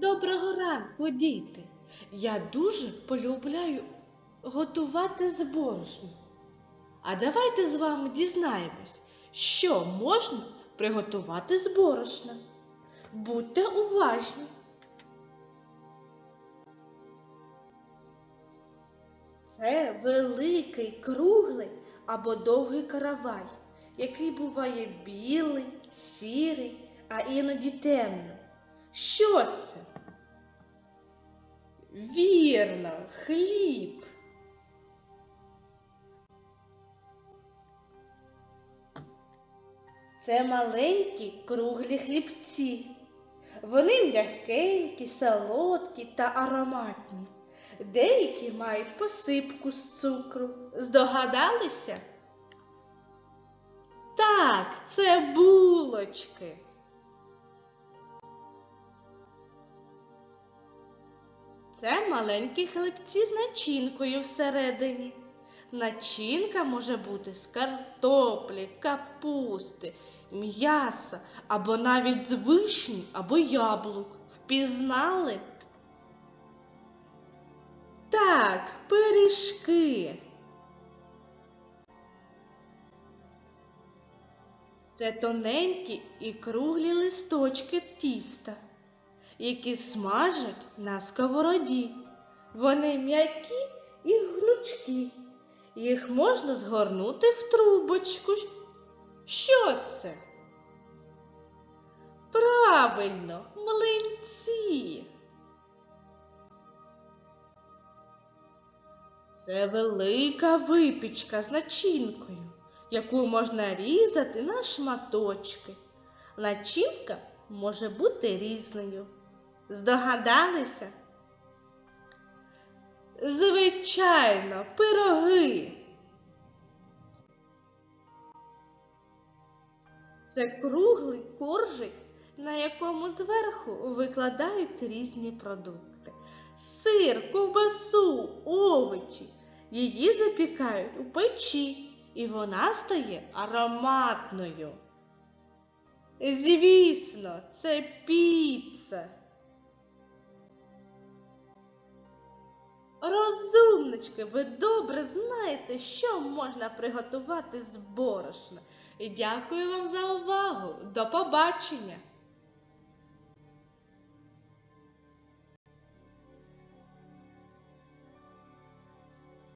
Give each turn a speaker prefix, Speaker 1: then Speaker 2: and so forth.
Speaker 1: Доброго ранку, діти! Я дуже полюбляю готувати з борошна. А давайте з вами дізнаємось, що можна приготувати з борошна. Будьте уважні. Це великий, круглий або довгий каравай, який буває білий, сірий, а іноді темний. Що це? Вірно, хліб. Це маленькі круглі хлібці. Вони м'якенькі, солодкі та ароматні. Деякі мають посипку з цукру. Здогадалися? Так, це булочки. Це маленькі хлебці з начинкою всередині. Начинка може бути з картоплі, капусти, м'яса або навіть з вишні або яблук. Впізнали? Так, пиріжки. Це тоненькі і круглі листочки тіста, які смажать на сковороді. Вони м'які і гнучкі. Їх можна згорнути в трубочку. Що це? Правильно, млинці. Це велика випічка з начинкою, яку можна різати на шматочки. Начинка може бути різною. Здогадалися? Звичайно, пироги. Це круглий коржик, на якому зверху викладають різні продукти. Сир, ковбасу, овочі. Її запікають у печі, і вона стає ароматною. Звісно, це піца. Розумнички, ви добре знаєте, що можна приготувати з борошна. Дякую вам за увагу. До побачення!